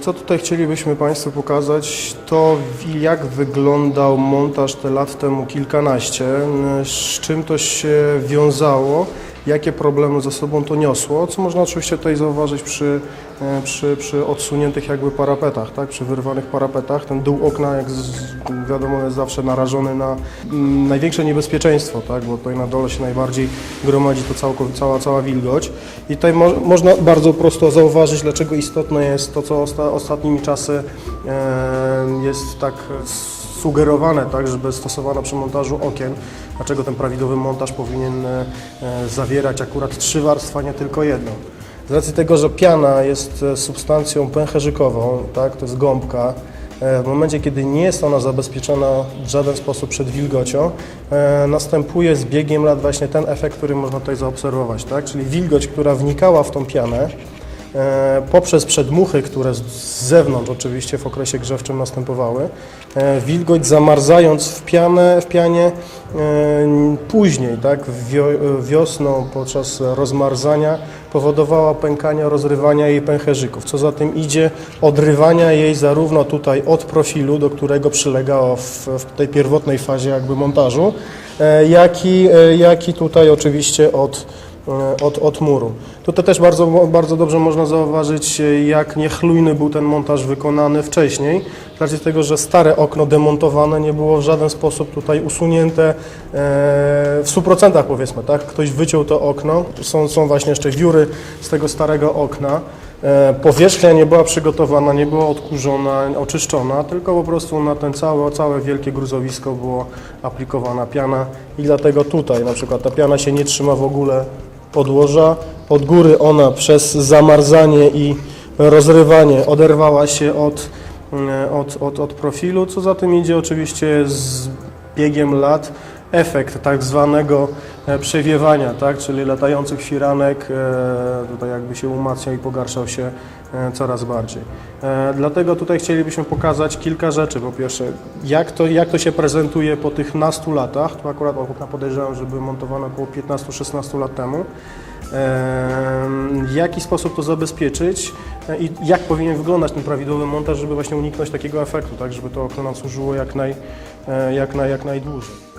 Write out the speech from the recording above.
Co tutaj chcielibyśmy Państwu pokazać, to jak wyglądał montaż te lat temu kilkanaście, z czym to się wiązało, jakie problemy ze sobą to niosło, co można oczywiście tutaj zauważyć przy, e, przy, przy odsuniętych jakby parapetach, tak? przy wyrwanych parapetach. Ten dół okna, jak z, wiadomo, jest zawsze narażony na mm, największe niebezpieczeństwo, tak? bo tutaj na dole się najbardziej gromadzi to całko, cała, cała wilgoć. I tutaj mo, można bardzo prosto zauważyć, dlaczego istotne jest to, co osta, ostatnimi czasy e, jest tak sugerowane, tak, żeby stosowano przy montażu okien, dlaczego ten prawidłowy montaż powinien e, zawierać akurat trzy warstwy, a nie tylko jedną. Z racji tego, że piana jest e, substancją pęcherzykową, tak, to jest gąbka, e, w momencie, kiedy nie jest ona zabezpieczona w żaden sposób przed wilgocią, następuje z biegiem lat właśnie ten efekt, który można tutaj zaobserwować, tak? czyli wilgoć, która wnikała w tą pianę, poprzez przedmuchy, które z- zewnątrz oczywiście w okresie grzewczym następowały, e, wilgoć zamarzając w, pianę, w pianie e, później, tak, wio- wiosną podczas rozmarzania powodowała pękania, rozrywania jej pęcherzyków. Co za tym idzie, odrywania jej zarówno tutaj od profilu, do którego przylegało w, w tej pierwotnej fazie jakby montażu, e, jak i, e, jak i tutaj oczywiście od, e, od, od muru. Tutaj też bardzo, bardzo dobrze można zauważyć, e, jak niechlujny był ten montaż wykonany wcześniej, z racji tego, że stare okno demontowane nie było w żaden sposób tutaj usunięte e, w 100% powiedzmy, tak? Ktoś wyciął to okno, są, są właśnie jeszcze wióry z tego starego okna. E, Powierzchnia nie była przygotowana, nie była odkurzona, oczyszczona, tylko po prostu na ten całe, całe wielkie gruzowisko było aplikowana piana i dlatego tutaj na przykład ta piana się nie trzyma w ogóle podłoża. Od góry ona przez zamarzanie i rozrywanie oderwała się od, e, od, od, od profilu, co za tym idzie oczywiście z biegiem lat efekt tak zwanego e, przewiewania, tak, czyli latających firanek e, tutaj jakby się umacniał i pogarszał się e, coraz bardziej. Dlatego tutaj chcielibyśmy pokazać kilka rzeczy. Po pierwsze, jak to, jak to się prezentuje po tych nastu latach, to akurat okna podejrzewam, że były montowane około 15-16 lat temu. Em, W jaki sposób to zabezpieczyć i jak powinien wyglądać ten prawidłowy montaż, żeby właśnie uniknąć takiego efektu, tak, żeby to okno nam służyło jak, naj, jak, naj, jak najdłużej.